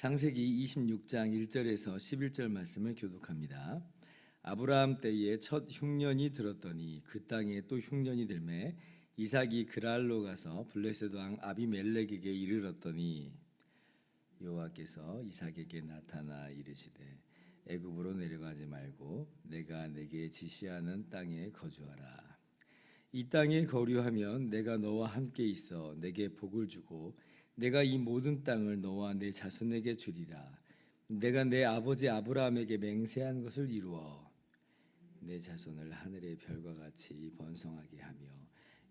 창세기 26장 1절에서 11절 말씀을 교독합니다. 아브라함 때에 첫 흉년이 들었더니 그 땅에 또 흉년이 들매 이삭이 그랄로 가서 블레셋 왕 아비멜렉에게 이르렀더니 여호와께서 이삭에게 나타나 이르시되 애굽으로 내려가지 말고 내가 내게 지시하는 땅에 거주하라. 이 땅에 거류하면 내가 너와 함께 있어 내게 복을 주고 내가 이 모든 땅을 너와 내 자손에게 주리라. 내가 내 아버지 아브라함에게 맹세한 것을 이루어 내 자손을 하늘의 별과 같이 번성하게 하며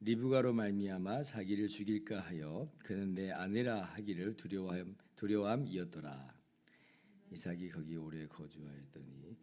리브가로 말미암아 자기를 죽일까 하여 그는 내 아내라 하기를 두려워함 두려움이었더라. 이삭이 거기 오래 거주하였더니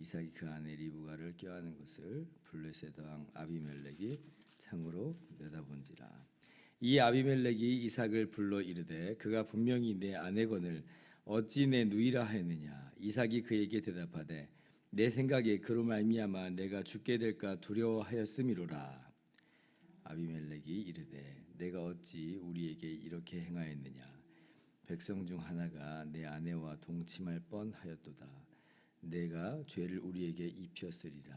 이삭이 그 아내 리브가를 껴안은 것을 블레셋 왕 아비멜렉이 창으로 내다본지라. 이 아비멜렉이 이삭을 불러 이르되 그가 분명히 내 아내건을 어찌 내 누이라 하였느냐 이삭이 그에게 대답하되 내 생각에 그로 말미암아 내가 죽게 될까 두려워하였음이로라 아비멜렉이 이르되 내가 어찌 우리에게 이렇게 행하였느냐 백성 중 하나가 내 아내와 동침할 뻔하였도다 내가 죄를 우리에게 입혔으리라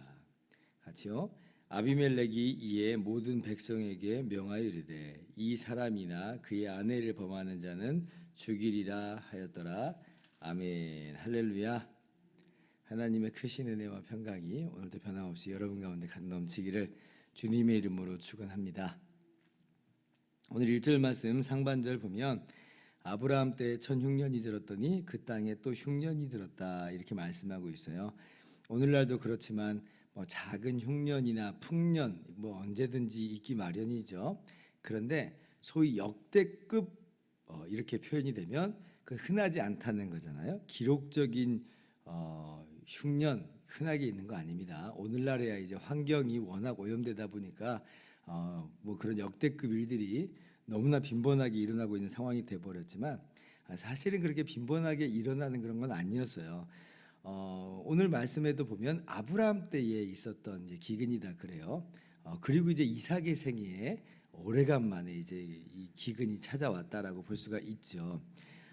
같이요 아비멜렉이 이에 모든 백성에게 명하여 이르되 이 사람이나 그의 아내를 범하는 자는 죽이리라 하였더라. 아멘. 할렐루야. 하나님의 크신 은혜와 평강이 오늘도 변함없이 여러분 가운데 넘치기를 주님의 이름으로 축원합니다. 오늘 1절 말씀 상반절 보면 아브라함 때 천흉년이 들었더니 그 땅에 또 흉년이 들었다 이렇게 말씀하고 있어요. 오늘날도 그렇지만 뭐 작은 흉년이나 풍년 뭐 언제든지 있기 마련이죠. 그런데 소위 역대급 어, 이렇게 표현이 되면 그 흔하지 않다는 거잖아요. 기록적인 어, 흉년 흔하게 있는 거 아닙니다. 오늘날에야 이제 환경이 워낙 오염되다 보니까 어, 뭐 그런 역대급 일들이 너무나 빈번하게 일어나고 있는 상황이 돼 버렸지만 아, 사실은 그렇게 빈번하게 일어나는 그런 건 아니었어요. 어, 오늘 말씀에도 보면 아브라함 때에 있었던 이제 기근이다 그래요. 어, 그리고 이제 이삭의 생애에 오래간만에 이제 이 기근이 찾아왔다라고 볼 수가 있죠.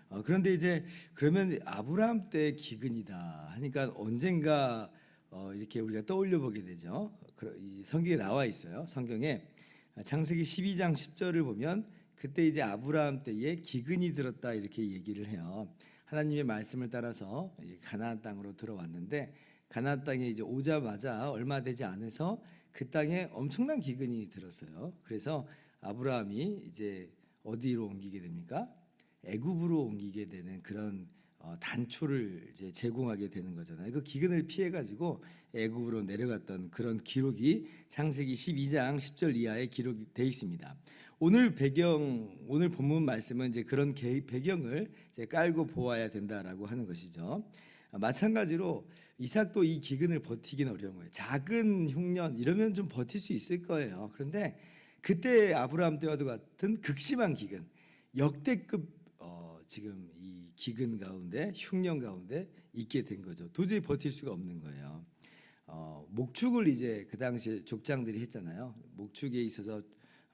어, 그런데 이제 그러면 아브라함 때 기근이다 하니까 언젠가 어, 이렇게 우리가 떠올려 보게 되죠. 이 성경에 나와 있어요. 성경에 창세기 12장 10절을 보면 그때 이제 아브라함 때에 기근이 들었다 이렇게 얘기를 해요. 하나님의 말씀을 따라서 가나안 땅으로 들어왔는데 가나안 땅에 이제 오자마자 얼마 되지 않아서 그 땅에 엄청난 기근이 들었어요. 그래서 아브라함이 이제 어디로 옮기게 됩니까? 애굽으로 옮기게 되는 그런 어, 단초를 이제 제공하게 되는 거잖아요. 그 기근을 피해 가지고 애굽으로 내려갔던 그런 기록이 창세기 12장 10절 이하에 기록돼 있습니다. 오늘 배경 오늘 본문 말씀은 이제 그런 배경을 이제 깔고 보아야 된다라고 하는 것이죠. 마찬가지로 이삭도 이 기근을 버티기는 어려운 거예요. 작은 흉년 이러면 좀 버틸 수 있을 거예요. 그런데 그때 아브라함 때와도 같은 극심한 기근, 역대급 어, 지금 이 기근 가운데 흉년 가운데 있게 된 거죠. 도저히 버틸 수가 없는 거예요. 어, 목축을 이제 그 당시에 족장들이 했잖아요. 목축에 있어서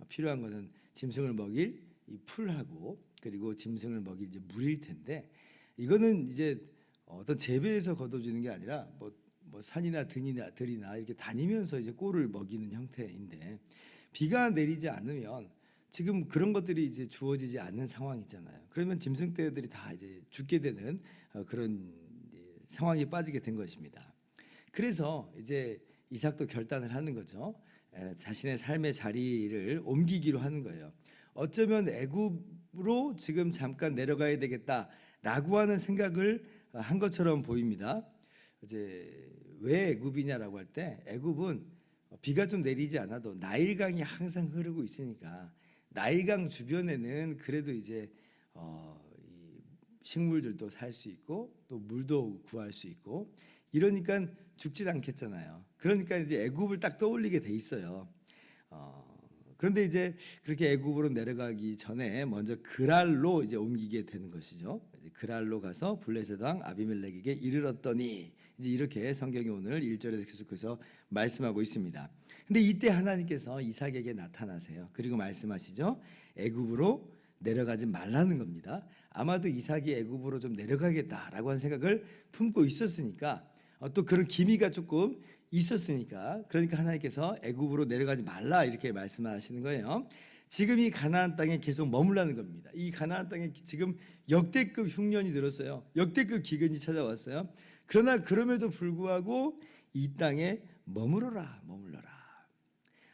필요한 것은 짐승을 먹일 이 풀하고 그리고 짐승을 먹일 이제 물일 텐데 이거는 이제 어떤 재배에서 거둬주는 게 아니라 뭐, 뭐 산이나 들이나 들이나 이렇게 다니면서 이제 꼴을 먹이는 형태인데 비가 내리지 않으면 지금 그런 것들이 이제 주어지지 않는 상황이잖아요. 그러면 짐승 떼들이 다 이제 죽게 되는 어, 그런 상황에 빠지게 된 것입니다. 그래서 이제 이삭도 결단을 하는 거죠. 자신의 삶의 자리를 옮기기로 하는 거예요. 어쩌면 애굽으로 지금 잠깐 내려가야 되겠다라고 하는 생각을 한 것처럼 보입니다. 이제 왜 애굽이냐라고 할 때 애굽은 비가 좀 내리지 않아도 나일강이 항상 흐르고 있으니까 나일강 주변에는 그래도 이제 어, 이 식물들도 살 수 있고 또 물도 구할 수 있고 이러니까 죽질 않겠잖아요. 그러니까 이제 애굽을 딱 떠올리게 돼 있어요. 어, 그런데 이제 그렇게 애굽으로 내려가기 전에 먼저 그랄로 이제 옮기게 되는 것이죠. 그랄로 가서 블레셋 왕 아비멜렉에게 이르렀더니 이제 이렇게 성경이 오늘 1절에서 계속해서 말씀하고 있습니다. 근데 이때 하나님께서 이삭에게 나타나세요. 그리고 말씀하시죠. 애굽으로 내려가지 말라는 겁니다. 아마도 이삭이 애굽으로 좀 내려가겠다라고 하는 생각을 품고 있었으니까 어, 또 그런 기미가 조금 있었으니까 그러니까 하나님께서 애굽으로 내려가지 말라 이렇게 말씀하시는 거예요. 지금 이 가나안 땅에 계속 머물라는 겁니다. 이 가나안 땅에 지금 역대급 흉년이 들었어요. 역대급 기근이 찾아왔어요. 그러나 그럼에도 불구하고 이 땅에 머무러라, 머물러라.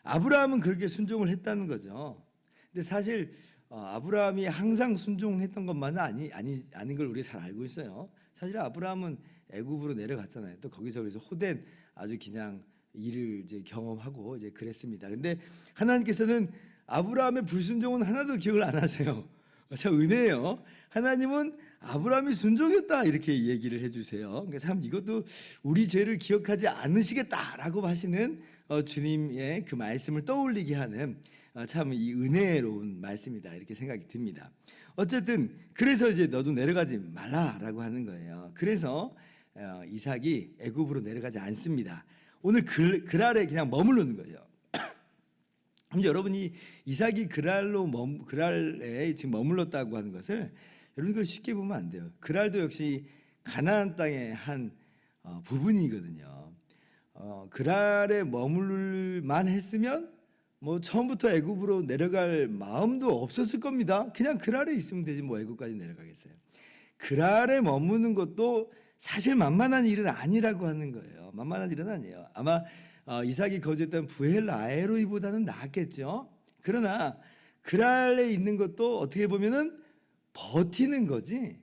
아브라함은 그렇게 순종을 했다는 거죠. 근데 사실 어, 아브라함이 항상 순종했던 것만은 아니 아니 아닌 걸 우리가 잘 알고 있어요. 사실 아브라함은 애굽으로 내려갔잖아요. 또 거기서 그래서 호된 아주 그냥 일을 이제 경험하고 이제 그랬습니다. 근데 하나님께서는 아브라함의 불순종은 하나도 기억을 안 하세요. 참 은혜예요. 하나님은 아브라함이 순종했다 이렇게 얘기를 해주세요. 그러니까 참 이것도 우리 죄를 기억하지 않으시겠다라고 하시는 어, 주님의 그 말씀을 떠올리게 하는 어, 참이 은혜로운 말씀이다 이렇게 생각이 듭니다. 어쨌든 그래서 이제 너도 내려가지 말라라고 하는 거예요. 그래서 어, 이삭이 애굽으로 내려가지 않습니다. 오늘 그, 그랄에 그냥 머무르는 거예요. 그럼 여러분이 이삭이 그랄로 머무, 그랄에 지금 머물렀다고 하는 것을 여러분 그걸 쉽게 보면 안 돼요. 그랄도 역시 가나안 땅의 한 어, 부분이거든요. 어, 그랄에 머물만 했으면 뭐 처음부터 애굽으로 내려갈 마음도 없었을 겁니다. 그냥 그랄에 있으면 되지 뭐 애굽까지 내려가겠어요. 그랄에 머무는 것도 사실 만만한 일은 아니라고 하는 거예요. 만만한 일은 아니에요. 아마 어, 이삭이 거주했던 부엘 아에로이보다는 낫겠죠. 그러나 그랄에 있는 것도 어떻게 보면은 버티는 거지.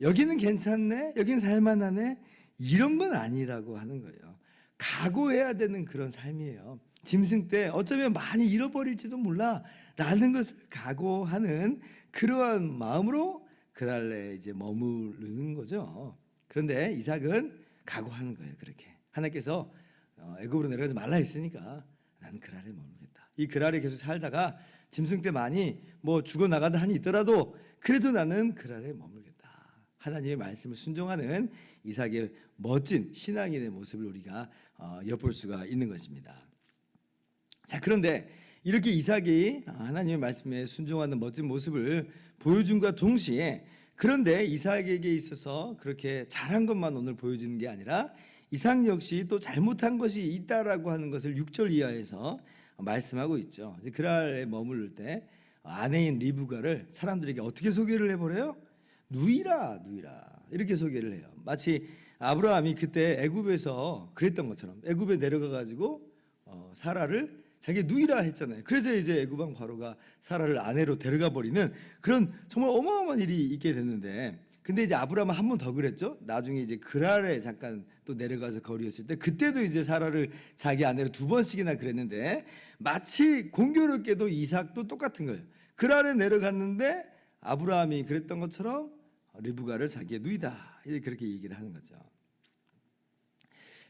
여기는 괜찮네. 여긴 살만하네. 이런 건 아니라고 하는 거예요. 각오해야 되는 그런 삶이에요. 짐승 때 어쩌면 많이 잃어버릴지도 몰라 라는 것을 각오하는 그러한 마음으로 그랄에 이제 머무르는 거죠. 그런데 이삭은 각오하는 거예요. 그렇게 하나님께서 어, 애굽으로 내려가지 말라 했으니까 나는 그랄에 머물겠다. 이 그랄에 계속 살다가 짐승 때 많이 뭐 죽어 나가다 한이 있더라도 그래도 나는 그랄에 머물겠다. 하나님의 말씀을 순종하는 이삭의 멋진 신앙인의 모습을 우리가 어, 엿볼 수가 있는 것입니다. 자 그런데 이렇게 이삭이 하나님의 말씀에 순종하는 멋진 모습을 보여준과 동시에 그런데 이삭에게 있어서 그렇게 잘한 것만 오늘 보여주는 게 아니라 이삭 역시 또 잘못한 것이 있다라고 하는 것을 6절 이하에서 말씀하고 있죠. 그랄에 머무를 때 아내인 리브가를 사람들에게 어떻게 소개를 해버려요? 누이라 누이라 이렇게 소개를 해요. 마치 아브라함이 그때 애굽에서 그랬던 것처럼 애굽에 내려가 가지고 어, 사라를 자기 누이라 했잖아요. 그래서 이제 애굽 왕 바로가 사라를 아내로 데려가 버리는 그런 정말 어마어마한 일이 있게 됐는데 근데 이제 아브라함은 한 번 더 그랬죠. 나중에 이제 그랄에 잠깐 또 내려가서 거리였을 때 그때도 이제 사라를 자기 아내로 두 번씩이나 그랬는데 마치 공교롭게도 이삭도 똑같은 거예요. 그랄에 내려갔는데 아브라함이 그랬던 것처럼 리브가를 자기의 누이다 이렇게 그렇게 얘기를 하는 거죠.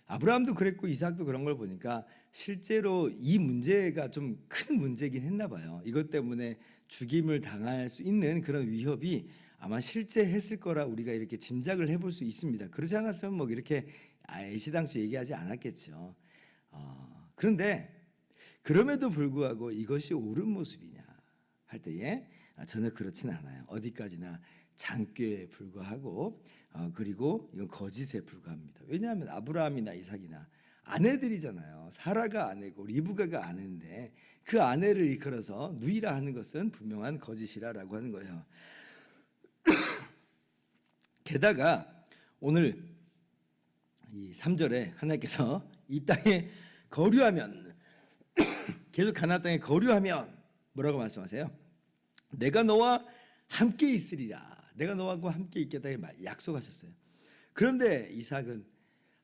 아브라함도 그랬고 이삭도 그런 걸 보니까 실제로 이 문제가 좀 큰 문제긴 했나 봐요. 이것 때문에 죽임을 당할 수 있는 그런 위협이 아마 실제 했을 거라 우리가 이렇게 짐작을 해볼 수 있습니다. 그러지 않았으면 뭐 이렇게 애시당초 얘기하지 않았겠죠. 어, 그런데 그럼에도 불구하고 이것이 옳은 모습이냐 할 때에 전혀 그렇진 않아요. 어디까지나 장꾀에 불과하고 어, 그리고 이건 거짓에 불과합니다. 왜냐하면 아브라함이나 이삭이나 아내들이잖아요. 사라가 아내고 리브가가 아내인데 그 아내를 이끌어서 누이라 하는 것은 분명한 거짓이라라고 하는 거예요. 게다가 오늘 이 3절에 하나님께서 이 땅에 거류하면 계속 가나안 땅에 거류하면 뭐라고 말씀하세요? 내가 너와 함께 있으리라. 내가 너와 함께 있겠다 약속하셨어요. 그런데 이삭은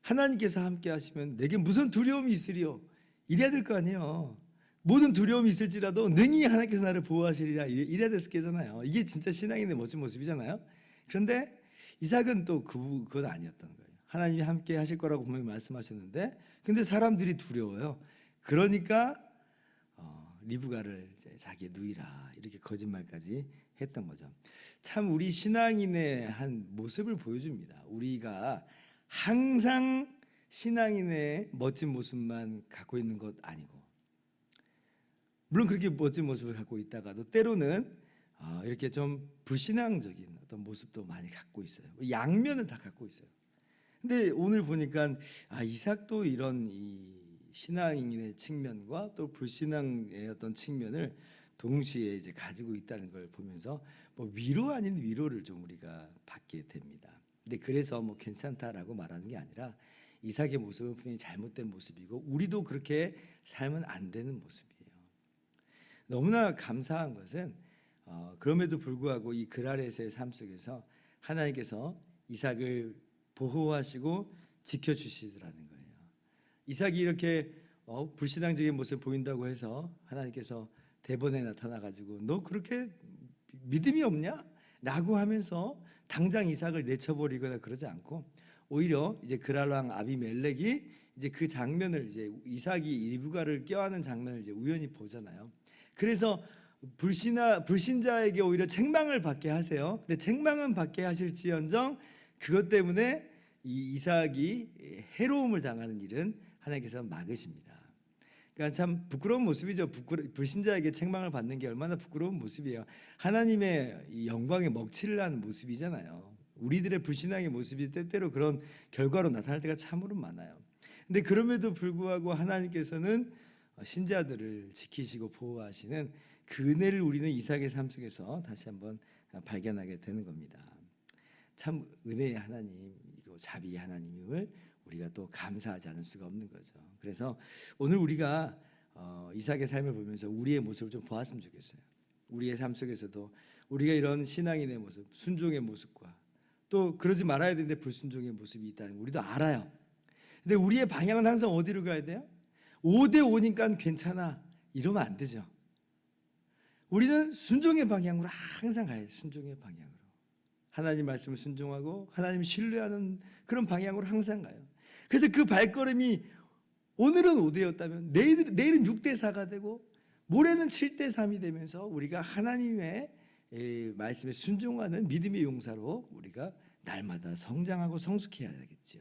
하나님께서 함께 하시면 내게 무슨 두려움이 있으리요? 이래야 될 거 아니에요. 모든 두려움이 있을지라도 능히 하나님께서 나를 보호하시리라 이래- 이래야 됐을 게잖아요. 이게 진짜 신앙인의 멋진 모습이잖아요. 그런데 이삭은 또 그, 그건 아니었던 거예요. 하나님이 함께 하실 거라고 분명히 말씀하셨는데 근데 사람들이 두려워요. 그러니까 어, 리브가를 자기의 누이라 이렇게 거짓말까지 했던 거죠. 참 우리 신앙인의 한 모습을 보여줍니다. 우리가 항상 신앙인의 멋진 모습만 갖고 있는 것 아니고 물론 그렇게 멋진 모습을 갖고 있다가도 때로는 어, 이렇게 좀 불신앙적인 어떤 모습도 많이 갖고 있어요. 양면을 다 갖고 있어요. 근데 오늘 보니까 아 이삭도 이런 이 신앙인의 측면과 또 불신앙의 어떤 측면을 동시에 이제 가지고 있다는 걸 보면서 뭐 위로 아닌 위로를 좀 우리가 받게 됩니다. 근데 그래서 뭐 괜찮다라고 말하는 게 아니라 이삭의 모습은 분명히 잘못된 모습이고 우리도 그렇게 살면 안 되는 모습이에요. 너무나 감사한 것은 어, 그럼에도 불구하고 이 그라레스의 삶 속에서 하나님께서 이삭을 보호하시고 지켜주시더라는 거예요. 이삭이 이렇게 어, 불신앙적인 모습을 보인다고 해서 하나님께서 대본에 나타나 가지고 너 그렇게 믿음이 없냐? 라고 하면서 당장 이삭을 내쳐버리거나 그러지 않고 오히려 이제 그랄왕 아비멜렉이 이제 그 장면을 이제 이삭이 리브가를 껴안는 장면을 이제 우연히 보잖아요. 그래서 불신하 불신자에게 오히려 책망을 받게 하세요. 근데 책망은 받게 하실지언정 그것 때문에 이 이삭이 해로움을 당하는 일은 하나님께서 막으십니다. 그러니까 참 부끄러운 모습이죠. 부끄러, 불신자에게 책망을 받는 게 얼마나 부끄러운 모습이에요. 하나님의 이 영광에 먹칠을 하는 모습이잖아요. 우리들의 불신앙의 모습이 때때로 그런 결과로 나타날 때가 참으로 많아요. 근데 그럼에도 불구하고 하나님께서는 신자들을 지키시고 보호하시는 그 은혜를 우리는 이삭의 삶 속에서 다시 한번 발견하게 되는 겁니다. 참 은혜의 하나님이고 자비의 하나님임을 우리가 또 감사하지 않을 수가 없는 거죠. 그래서 오늘 우리가 어, 이삭의 삶을 보면서 우리의 모습을 좀 보았으면 좋겠어요. 우리의 삶 속에서도 우리가 이런 신앙인의 모습, 순종의 모습과 또 그러지 말아야 되는데 불순종의 모습이 있다는 거 우리도 알아요. 근데 우리의 방향은 항상 어디로 가야 돼요? 5대 5니까 괜찮아. 이러면 안 되죠. 우리는 순종의 방향으로 항상 돼. 순종의 방향으로. 하나님 말씀을 순종하고 하나님 신뢰하는 그런 방향으로 항상 가요. 그래서 그 발걸음이 오늘은 5대였다면 내일, 내일은 6대 4가 되고 모레는 7대 3이 되면서 우리가 하나님의 에, 말씀에 순종하는 믿음의 용사로 우리가 날마다 성장하고 성숙해야겠죠.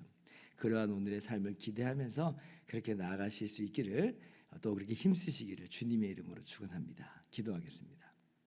그러한 오늘의 삶을 기대하면서 그렇게 나아가실 수 있기를 또 그렇게 힘쓰시기를 주님의 이름으로 축원합니다. 기도하겠습니다.